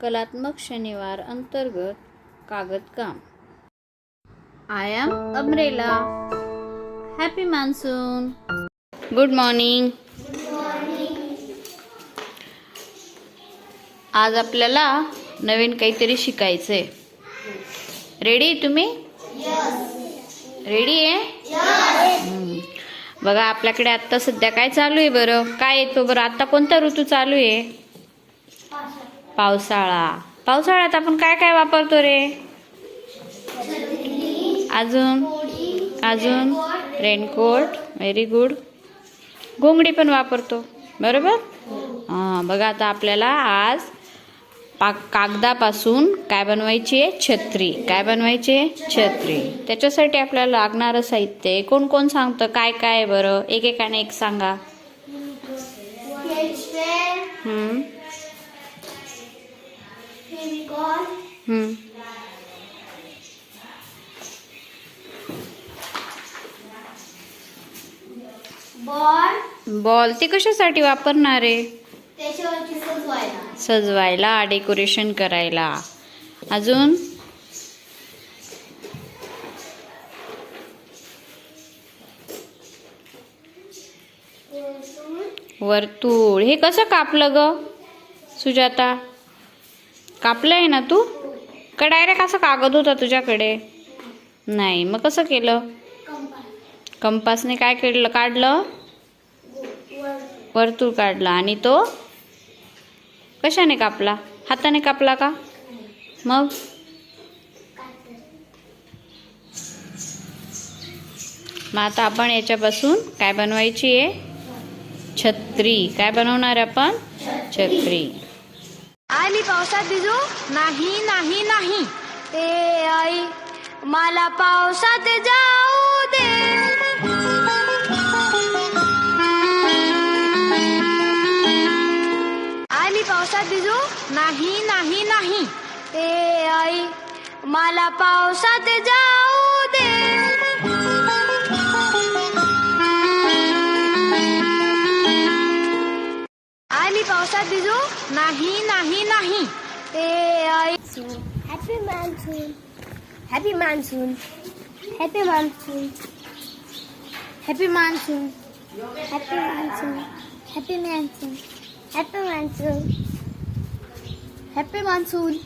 कलात्मक शनिवार अंतर्गत कागदकाम. I am umbrella happy monsoon good morning आज आपल्याला नवीन काहीतरी शिकायचं आहे रेडी तुम्ही? रेडी आहे? बघा आपल्याकडे आत्ता सध्या काय चालू आहे बरं? काय येतो बरं? आत्ता कोणता ऋतू चालू आहे? पावसाळा. पावसाळ्यात आपण काय काय वापरतो रे? अजून? अजून? Raincoat very good. घोंगडी पण वापरतो. बरोबर? हां बघा आता आपल्याला आज पा कागदापासून काय बनवायची? आहे छत्री. काय बनवायची? आहे छत्री. त्याच्यासाठी आपल्याला लागणारं साहित्य. आहे. कोण कोण सांगतं? काय काय आहे बरं? एकेकाने एक सांगा. बॉल. बॉल ते कशासाठी वापरणार? आहे सजवायला. डेकोरेशन करायला. अजून? वर्तुळ. हे कसं कापलं ग? सुजाता? कापलं आहे ना तू? का डायरेक्ट असं कागद होता तुझ्याकडे? नाही मग कसं केलं? कंपासने काय केलं काढलं? वर्तुळ काढलं. आणि तो? कशाने कापला? हाताने कापला का? मग? मग आता आपण याच्यापासून काय बनवायची आहे? छत्री. काय बनवणार आपण? छत्री. आली पावसात भिजू नाही नाही नाही. ए आई मला पावसात जाऊ दे. आली पावसात भिजू नाही नाही नाही. ए आई मला पावसात जाऊ दे. आली पावसात भिजू नाही नाही नाही ए आई happy monsoon happy monsoon happy monsoon happy monsoon happy monsoon happy monsoon happy monsoon happy monsoon